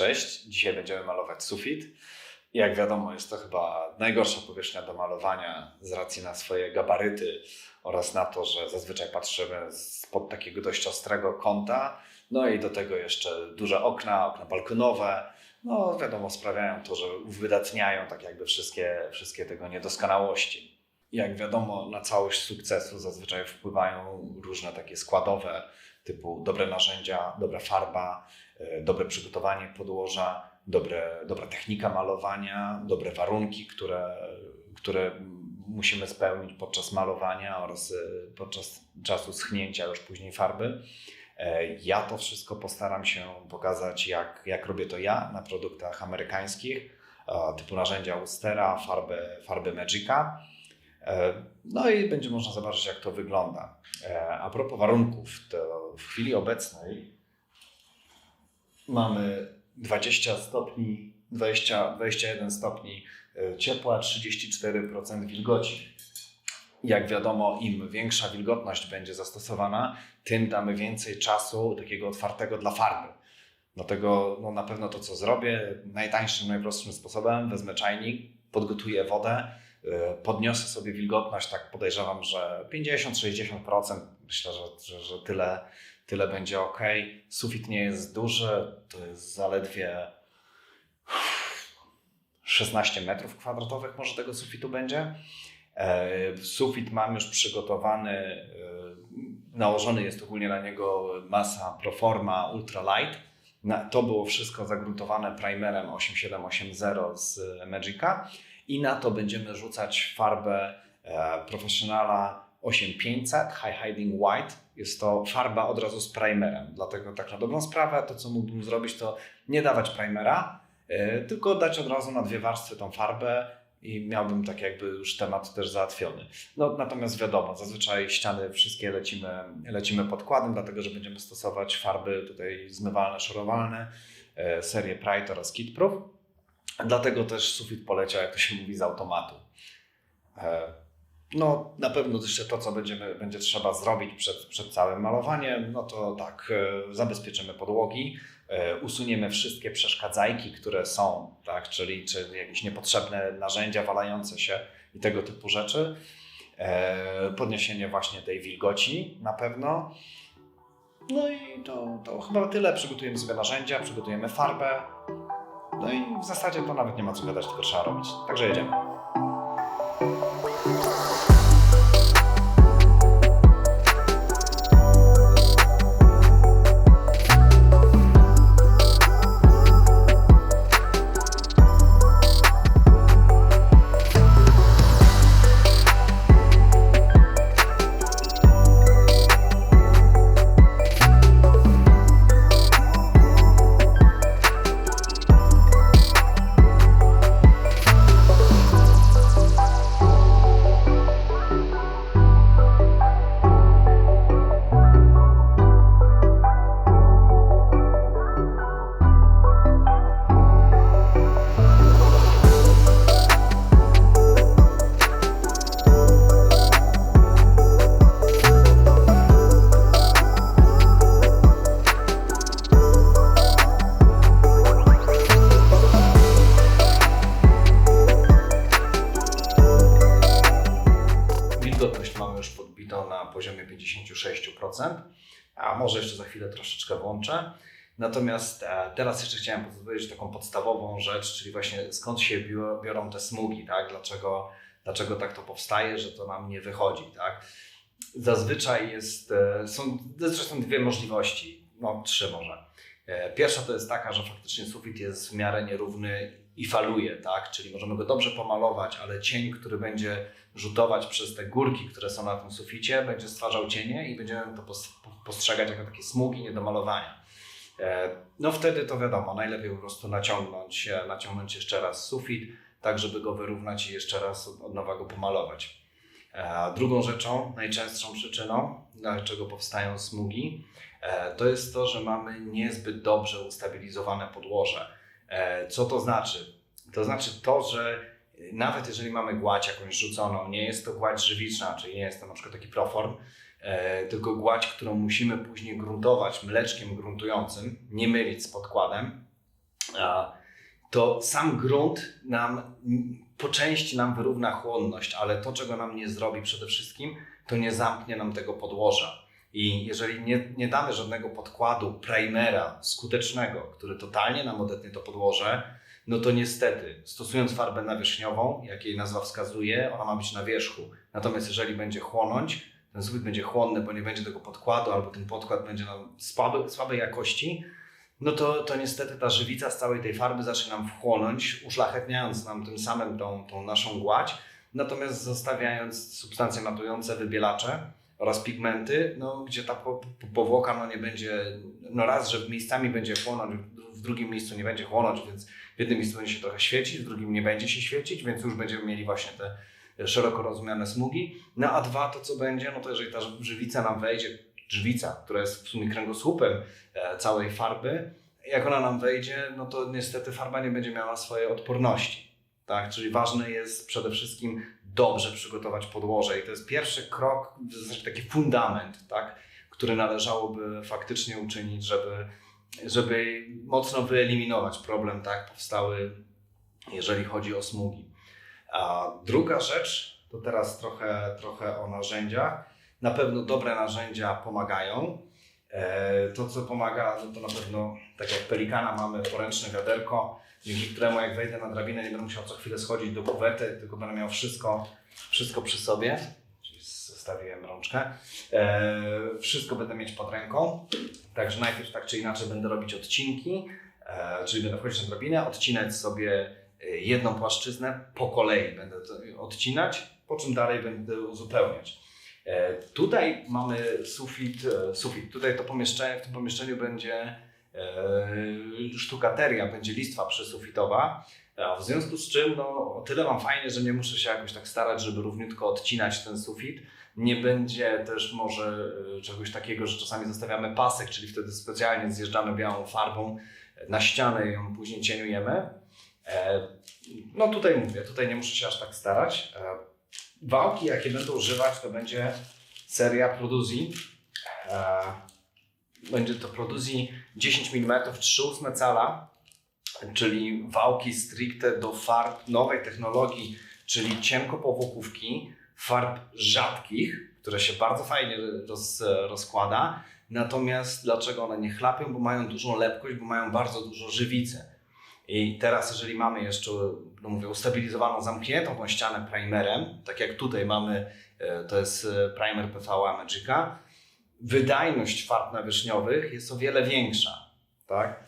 Cześć, dzisiaj będziemy malować sufit. Jak wiadomo, jest to chyba najgorsza powierzchnia do malowania z racji na swoje gabaryty oraz na to, że zazwyczaj patrzymy spod takiego dość ostrego kąta. No i do tego jeszcze duże okna, okna balkonowe. No wiadomo, sprawiają to, że uwydatniają tak jakby wszystkie, wszystkie tego niedoskonałości. Jak wiadomo, na całość sukcesu zazwyczaj wpływają różne takie składowe, typu dobre narzędzia, dobra farba, dobre przygotowanie podłoża, dobre, dobra technika malowania, dobre warunki, które, które musimy spełnić podczas malowania oraz e, podczas czasu schnięcia już później farby. E, Ja to wszystko postaram się pokazać, jak, jak robię to ja na produktach amerykańskich, e, typu narzędzia Ustera, farby, farby Magica. E, No i będzie można zobaczyć, jak to wygląda. E, A propos warunków, to w chwili obecnej mamy 20 stopni, 20, 21 stopni e, ciepła, 34% wilgoci. Jak wiadomo, im większa wilgotność będzie zastosowana, tym damy więcej czasu takiego otwartego dla farby. Dlatego no, na pewno to, co zrobię, najtańszym, najprostszym sposobem, wezmę czajnik, podgotuję wodę, y, podniosę sobie wilgotność, tak podejrzewam, że 50-60%, myślę, że, że, że tyle, tyle będzie ok. Sufit nie jest duży, to jest zaledwie 16 metrów kwadratowych może tego sufitu będzie. E, Sufit mam już przygotowany, e, nałożony jest ogólnie na niego masa Proforma Ultralight. To było wszystko zagruntowane primerem 8780 z Magica i na to będziemy rzucać farbę e, Professionala 8500 High Hiding White. Jest to farba od razu z primerem, dlatego tak na dobrą sprawę to co mógłbym zrobić to nie dawać primera, e, tylko dać od razu na dwie warstwy tą farbę i miałbym tak jakby już temat też załatwiony. No, natomiast wiadomo, zazwyczaj ściany wszystkie lecimy, lecimy podkładem, dlatego że będziemy stosować farby tutaj zmywalne, szorowalne, e, serię Pride oraz Kitproof. Dlatego też sufit poleciał, jak to się mówi, z automatu. No, na pewno jeszcze to, co będziemy, będzie trzeba zrobić przed, przed całym malowaniem, no to tak, e, zabezpieczymy podłogi, e, usuniemy wszystkie przeszkadzajki, które są, tak, czyli czy jakieś niepotrzebne narzędzia walające się i tego typu rzeczy. E, Podniesienie właśnie tej wilgoci na pewno. No i to, to chyba tyle. Przygotujemy sobie narzędzia, przygotujemy farbę. No i w zasadzie to nawet nie ma co gadać, tylko trzeba robić. Także jedziemy. 56%, a może jeszcze za chwilę troszeczkę włączę. Natomiast e, teraz jeszcze chciałem powiedzieć taką podstawową rzecz, czyli właśnie skąd się biorą, te smugi, tak? Dlaczego, dlaczego tak to powstaje, że to nam nie wychodzi, tak? Zazwyczaj jest, e, są, są dwie możliwości, no trzy może. E, Pierwsza to jest taka, że faktycznie sufit jest w miarę nierówny i faluje, tak? Czyli możemy go dobrze pomalować, ale cień, który będzie rzutować przez te górki, które są na tym suficie, będzie stwarzał cienie i będziemy to pos- postrzegać jako takie smugi nie do malowania. E, No wtedy to wiadomo, najlepiej po prostu naciągnąć, e, naciągnąć jeszcze raz sufit, tak żeby go wyrównać i jeszcze raz od, nowa go pomalować. E, Drugą rzeczą, najczęstszą przyczyną, dlaczego powstają smugi, to jest to, że mamy niezbyt dobrze ustabilizowane podłoże. Co to znaczy? To znaczy to, że nawet jeżeli mamy gładź jakąś rzuconą, nie jest to gładź żywiczna, czyli nie jest to na przykład taki proform, e, tylko gładź, którą musimy później gruntować mleczkiem gruntującym, nie mylić z podkładem, to sam grunt nam po części nam wyrówna chłonność, ale to, czego nam nie zrobi przede wszystkim, to nie zamknie nam tego podłoża. I jeżeli nie, nie damy żadnego podkładu, primera skutecznego, który totalnie nam odetnie to podłoże, no to niestety, stosując farbę nawierzchniową, jak jej nazwa wskazuje, ona ma być na wierzchu. Natomiast jeżeli będzie chłonąć, ten sufit będzie chłonny, bo nie będzie tego podkładu, albo ten podkład będzie nam słaby, słabej jakości, no to, to niestety ta żywica z całej tej farby zacznie nam wchłonąć, uszlachetniając nam tym samym tą, tą naszą gładź, natomiast zostawiając substancje matujące, wybielacze oraz pigmenty, no, gdzie ta po, po, powłoka no, nie będzie, no raz, że miejscami będzie chłonąć, w drugim miejscu nie będzie chłonąć, więc w jednym miejscu będzie się trochę świecić, w drugim nie będzie się świecić, więc już będziemy mieli właśnie te szeroko rozumiane smugi. No a dwa to co będzie, no to jeżeli ta żywica nam wejdzie, drzwica, która jest w sumie kręgosłupem e, całej farby, jak ona nam wejdzie, no to niestety farba nie będzie miała swojej odporności. Tak? Czyli ważne jest przede wszystkim dobrze przygotować podłoże i to jest pierwszy krok, w zasadzie taki fundament, tak? który należałoby faktycznie uczynić, żeby, żeby mocno wyeliminować problem tak powstały, jeżeli chodzi o smugi. A druga rzecz, to teraz trochę, trochę o narzędziach. Na pewno dobre narzędzia pomagają. E, To, co pomaga, no to na pewno, tak jak pelikana, mamy poręczne wiaderko, dzięki któremu jak wejdę na drabinę, nie będę musiał co chwilę schodzić do kuwety, tylko będę miał wszystko, wszystko przy sobie. Zostawiłem rączkę. E, Wszystko będę mieć pod ręką. Także najpierw tak czy inaczej będę robić odcinki, e, czyli będę wchodzić na drabinę, odcinać sobie e, jedną płaszczyznę po kolei będę odcinać, po czym dalej będę uzupełniać. E, Tutaj mamy sufit, e, sufit. Tutaj to pomieszczenie, w tym pomieszczeniu będzie e, sztukateria, będzie listwa przysufitowa. W związku z czym, no, o tyle mam fajnie, że nie muszę się jakoś tak starać, żeby równiutko odcinać ten sufit. Nie będzie też może e, czegoś takiego, że czasami zostawiamy pasek, czyli wtedy specjalnie zjeżdżamy białą farbą na ścianę i ją później cieniujemy. E, No tutaj mówię, tutaj nie muszę się aż tak starać. E, Wałki, jakie będę używać, to będzie seria Produzi. E, Będzie to Produzi 10 mm 3,8 cala, czyli wałki stricte do farb nowej technologii, czyli cienko-powłokówki, farb rzadkich, które się bardzo fajnie roz, rozkłada. Natomiast dlaczego one nie chlapią? Bo mają dużą lepkość, bo mają bardzo dużo żywicy. I teraz, jeżeli mamy jeszcze, no mówię, ustabilizowaną, zamkniętą tą ścianę primerem, tak jak tutaj mamy, e, to jest e, primer PVA Magica, wydajność farb nawierzchniowych jest o wiele większa. Tak?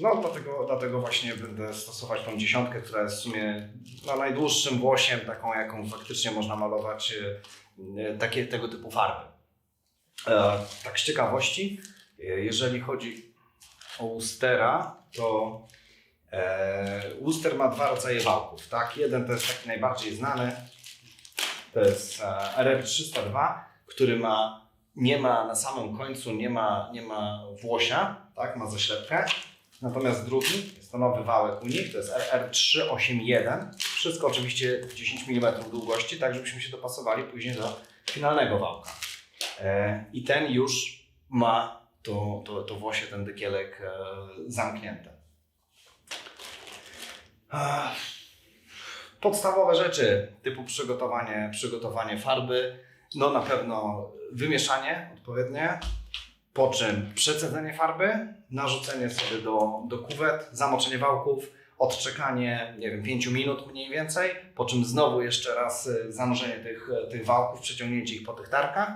No, dlatego, dlatego właśnie będę stosować tą dziesiątkę, która jest w sumie no, najdłuższym włosiem, taką jaką faktycznie można malować e, e, takie, tego typu farby. E, Tak z ciekawości, jeżeli chodzi o Ustera, to Uster ma dwa rodzaje wałków. Tak? Jeden to jest taki najbardziej znany, to jest e, RR302, który ma, nie ma na samym końcu, nie ma, nie ma włosia, tak? ma zaślepkę. Natomiast drugi, jest to nowy wałek u nich, to jest RR381. Wszystko oczywiście 10 mm długości, tak żebyśmy się dopasowali później do finalnego wałka. E, I ten już ma to, to, to włosie, ten dykielek e, zamknięte. Podstawowe rzeczy typu przygotowanie, przygotowanie farby, no na pewno wymieszanie odpowiednie, po czym przecedzenie farby, narzucenie sobie do, do kuwet, zamoczenie wałków, odczekanie, nie wiem, 5 minut mniej więcej, po czym znowu jeszcze raz y, zanurzenie tych, tych wałków, przeciągnięcie ich po tych tarkach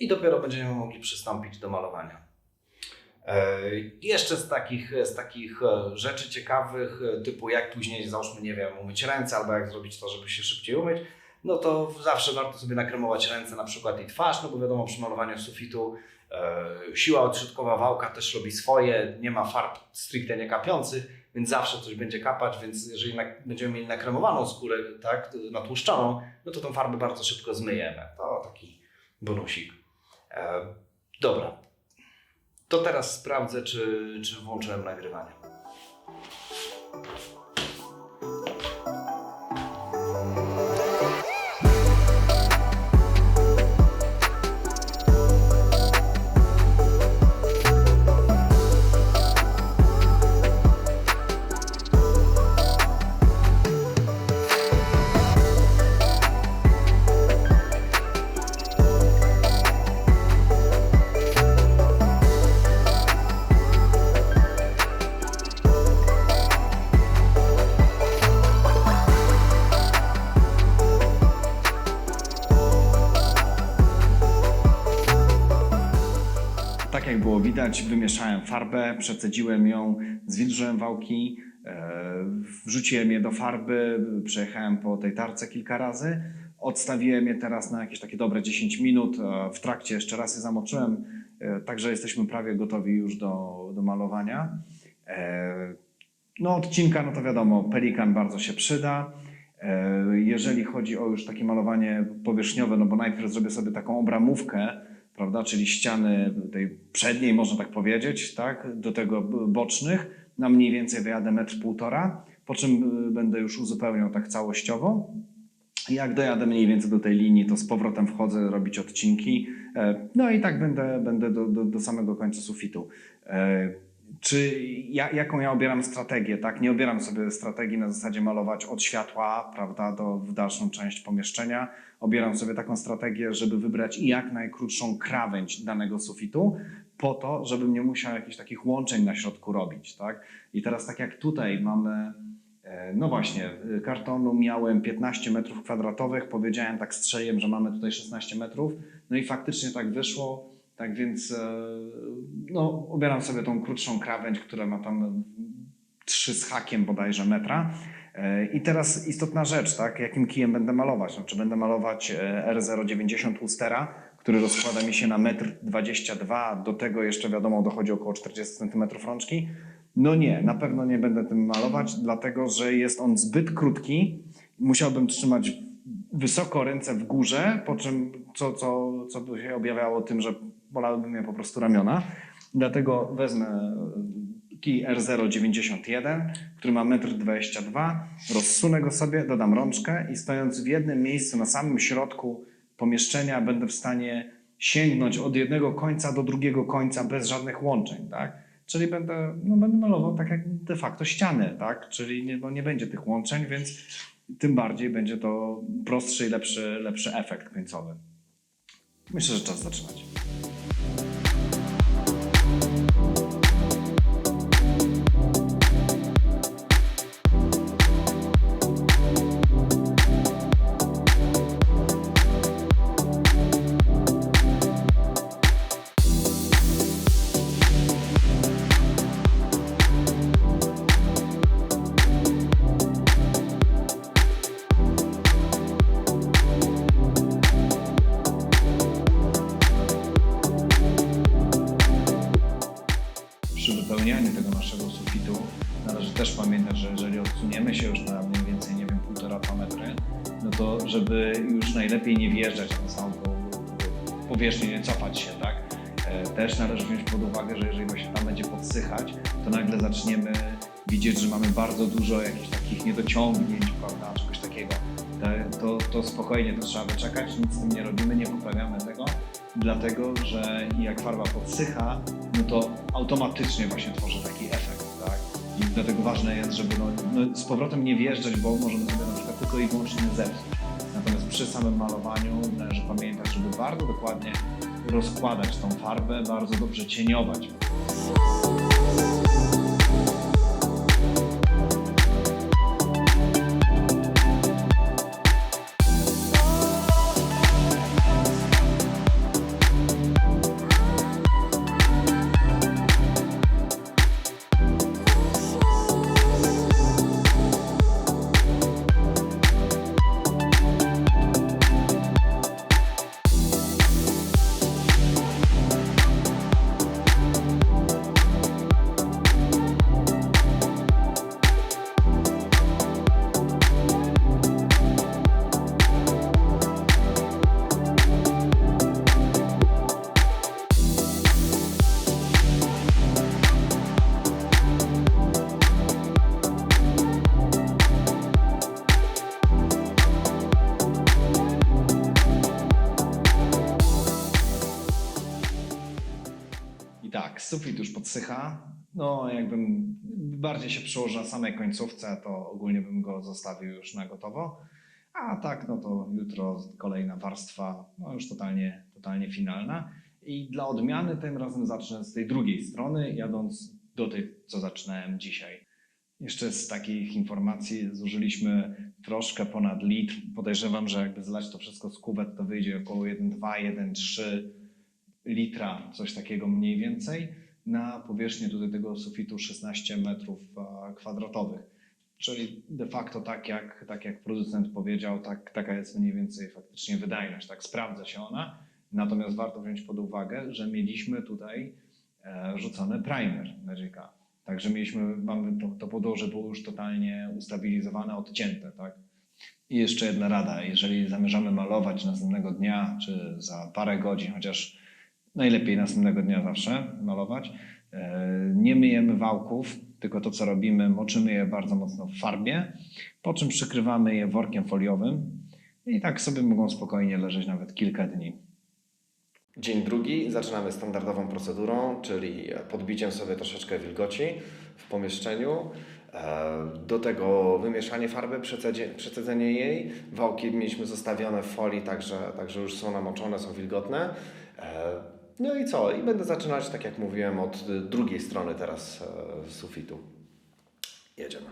i dopiero będziemy mogli przystąpić do malowania. E, Jeszcze z takich, z takich e, rzeczy ciekawych, e, typu jak później, załóżmy, nie wiem, umyć ręce, albo jak zrobić to, żeby się szybciej umyć, no to zawsze warto sobie nakremować ręce na przykład i twarz, no bo wiadomo, przy malowaniu sufitu e, siła odśrodkowa wałka też robi swoje, nie ma farb stricte nie kapiących, więc zawsze coś będzie kapać, więc jeżeli będziemy mieli nakremowaną skórę, tak, natłuszczoną, no to tą farbę bardzo szybko zmyjemy. To taki bonusik. E, dobra, to teraz sprawdzę, czy, czy włączyłem nagrywanie. Widać, wymieszałem farbę, przecedziłem ją, zwilżyłem wałki, e, wrzuciłem je do farby, przejechałem po tej tarce kilka razy, odstawiłem je teraz na jakieś takie dobre 10 minut, w trakcie jeszcze raz je zamoczyłem, e, także jesteśmy prawie gotowi już do, do malowania. E, No odcinka, no to wiadomo, pelikan bardzo się przyda. Jeżeli chodzi o już takie malowanie powierzchniowe, no bo najpierw zrobię sobie taką obramówkę, prawda, czyli ściany tej przedniej, można tak powiedzieć, tak, do tego bocznych, na mniej więcej wyjadę metr półtora, po czym y, będę już uzupełniał tak całościowo. Jak dojadę mniej więcej do tej linii, to z powrotem wchodzę robić odcinki. E, No i tak będę, będę do, do, do samego końca sufitu. E, Czy ja, jaką ja obieram strategię? Tak? Nie obieram sobie strategii na zasadzie malować od światła prawda, do, w dalszą część pomieszczenia. Obieram sobie taką strategię, żeby wybrać jak najkrótszą krawędź danego sufitu, po to, żebym nie musiał jakichś takich łączeń na środku robić. Tak? I teraz tak jak tutaj mamy E, No właśnie, y, kartonu miałem 15 metrów kwadratowych, powiedziałem tak strzeliłem, że mamy tutaj 16 metrów, no i faktycznie tak wyszło, tak więc e, no, ubieram sobie tą krótszą krawędź, która ma tam 3 z hakiem bodajże metra. E, I teraz istotna rzecz, tak, jakim kijem będę malować? No, czy będę malować e, R090 Ustera, który rozkłada mi się na 1,22 m, do tego jeszcze wiadomo dochodzi około 40 cm rączki, no nie, na pewno nie będę tym malować, dlatego że jest on zbyt krótki. Musiałbym trzymać wysoko ręce w górze, po czym co, co, co by się objawiało tym, że bolałyby mnie po prostu ramiona. Dlatego wezmę kij R091, który ma 1,22 m, rozsunę go sobie, dodam rączkę i stojąc w jednym miejscu na samym środku pomieszczenia będę w stanie sięgnąć od jednego końca do drugiego końca bez żadnych łączeń, tak? Czyli będę, no będę malował tak jak de facto ściany, tak? Czyli nie, no nie będzie tych łączeń, więc tym bardziej będzie to prostszy i lepszy, lepszy efekt końcowy. Myślę, że czas zaczynać. Należy też pamiętać, że jeżeli odsuniemy się już na mniej więcej, nie wiem, 1,5-2 metry, no to żeby już najlepiej nie wjeżdżać na samą po- powierzchnię, nie cofać się, tak? E, Też należy wziąć pod uwagę, że jeżeli właśnie tam będzie podsychać, to nagle zaczniemy widzieć, że mamy bardzo dużo jakichś takich niedociągnięć, prawda, czegoś takiego. To, to spokojnie to trzeba wyczekać, nic z tym nie robimy, nie poprawiamy tego, dlatego że jak farba podsycha, no to automatycznie właśnie tworzy taki efekt, tak? I dlatego ważne jest, żeby no, no, z powrotem nie wjeżdżać, bo możemy sobie na przykład tylko i wyłącznie zepsuć. Natomiast przy samym malowaniu należy pamiętać, żeby bardzo dokładnie rozkładać tą farbę, bardzo dobrze cieniować. No, jakbym bardziej się przełożył na samej końcówce, to ogólnie bym go zostawił już na gotowo. A tak, no to jutro kolejna warstwa, no już totalnie, totalnie finalna. I dla odmiany tym razem zacznę z tej drugiej strony, jadąc do tej, co zaczynałem dzisiaj. Jeszcze z takich informacji zużyliśmy troszkę ponad litr. Podejrzewam, że jakby zlać to wszystko z kuwet, to wyjdzie około 1,2, 1,3 litra, coś takiego mniej więcej, na powierzchnię tutaj tego sufitu 16 metrów e, kwadratowych. Czyli de facto tak jak, tak jak producent powiedział, tak, taka jest mniej więcej faktycznie wydajność, tak sprawdza się ona. Natomiast warto wziąć pod uwagę, że mieliśmy tutaj e, rzucony primer Magica. Także mieliśmy, mamy to, to podłoże było już totalnie ustabilizowane, odcięte, tak? I jeszcze jedna rada, jeżeli zamierzamy malować następnego dnia, czy za parę godzin, chociaż najlepiej następnego dnia zawsze malować, e, nie myjemy wałków, tylko to co robimy, moczymy je bardzo mocno w farbie, po czym przykrywamy je workiem foliowym i tak sobie mogą spokojnie leżeć nawet kilka dni. Dzień drugi zaczynamy standardową procedurą, czyli podbiciem sobie troszeczkę wilgoci w pomieszczeniu. E, Do tego wymieszanie farby, przecedzenie jej. Wałki mieliśmy zostawione w folii, także, także już są namoczone, są wilgotne. No i co? I będę zaczynać, tak jak mówiłem, od drugiej strony teraz e, sufitu. Jedziemy.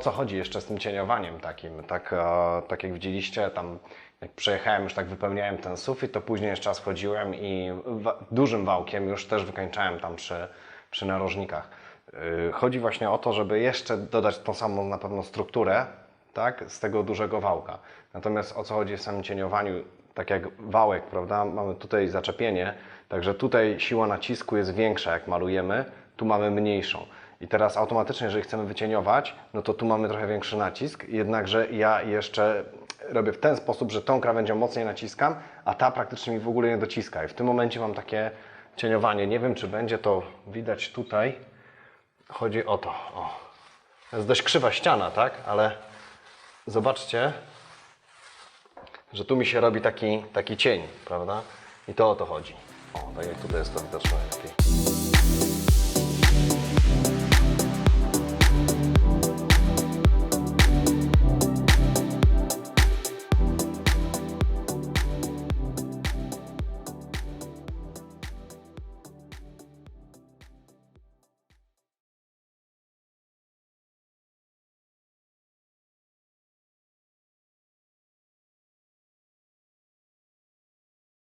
Co chodzi jeszcze z tym cieniowaniem takim. Tak, e, tak jak widzieliście, tam jak przejechałem, już tak wypełniałem ten sufit, to później jeszcze raz wchodziłem i dużym wałkiem już też wykańczałem tam przy, przy narożnikach. Y, Chodzi właśnie o to, żeby jeszcze dodać tą samą na pewno strukturę tak, z tego dużego wałka. Natomiast o co chodzi w samym cieniowaniu, tak jak wałek, prawda, mamy tutaj zaczepienie, także tutaj siła nacisku jest większa jak malujemy, tu mamy mniejszą. I teraz automatycznie, jeżeli chcemy wycieniować, no to tu mamy trochę większy nacisk, jednakże ja jeszcze robię w ten sposób, że tą krawędzią mocniej naciskam, a ta praktycznie mi w ogóle nie dociska. I w tym momencie mam takie cieniowanie. Nie wiem, czy będzie to widać tutaj. Chodzi o to. O. To jest dość krzywa ściana, tak? Ale zobaczcie, że tu mi się robi taki, taki cień, prawda? I to o to chodzi. O, tak jak tutaj jest to widoczne lepiej.